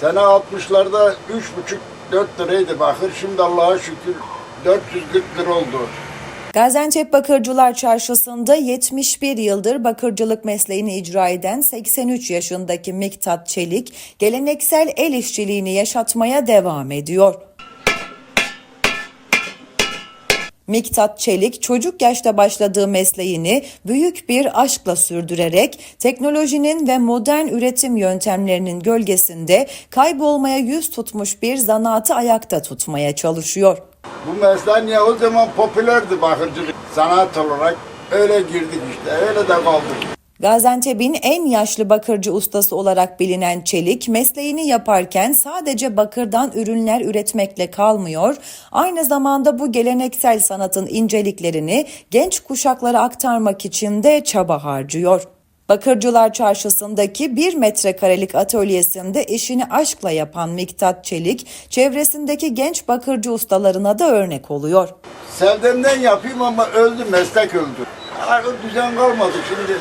Sene 60'larda 3,5-4 liraydı bakır. Şimdi Allah'a şükür 440 lira oldu. Gaziantep Bakırcılar Çarşısı'nda 71 yıldır bakırcılık mesleğini icra eden 83 yaşındaki Miktat Çelik, geleneksel el işçiliğini yaşatmaya devam ediyor. Miktat Çelik çocuk yaşta başladığı mesleğini büyük bir aşkla sürdürerek teknolojinin ve modern üretim yöntemlerinin gölgesinde kaybolmaya yüz tutmuş bir zanaatı ayakta tutmaya çalışıyor. Bu mesleğin ya o zaman popülerdi bakırcılık. Sanat olarak öyle girdik işte öyle de kaldık. Gaziantep'in en yaşlı bakırcı ustası olarak bilinen Çelik, mesleğini yaparken sadece bakırdan ürünler üretmekle kalmıyor, aynı zamanda bu geleneksel sanatın inceliklerini genç kuşaklara aktarmak için de çaba harcıyor. Bakırcılar Çarşısı'ndaki bir metrekarelik atölyesinde işini aşkla yapan Miktat Çelik, çevresindeki genç bakırcı ustalarına da örnek oluyor. Sevdemden yapayım ama öldü meslek öldü. Artık düzen kalmadı şimdi.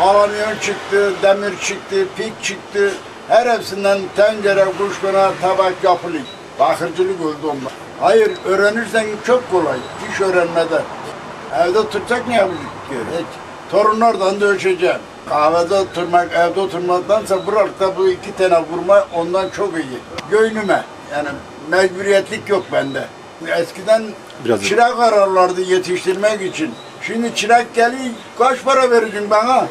Alüminyum çıktı, demir çıktı, pik çıktı. Her hepsinden tencere, kuşkuna, tabak yapılıyor. Bakırcılık öldü onlar. Hayır, öğrenirsen çok kolay. İş öğrenmede. Evde tutacak ne yapacak ki? Hiç. Torunlardan da ölçeceğim. Kahvede oturmak, evde oturmaktansa bırak bu iki tane vurma ondan çok iyi. Göynüme. Yani mecburiyetlik yok bende. Eskiden Biraz- çırak ararlardı yetiştirmek için. Şimdi çırak geliyor, kaç para vereceksin bana?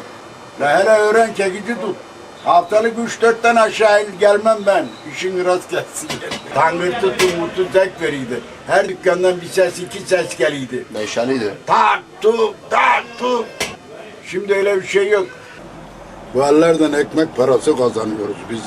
La hele öğren çekici tut. Haftalık üç dört tane aşağı in- gelmem ben. İşin rast gelsin. Tangırtı tumurtu tek veriydi. Her dükkandan bir ses iki ses geliydi. Meşaliydi. Tak tuk tak tuk. Şimdi öyle bir şey yok. Bu ellerden ekmek parası kazanıyoruz biz.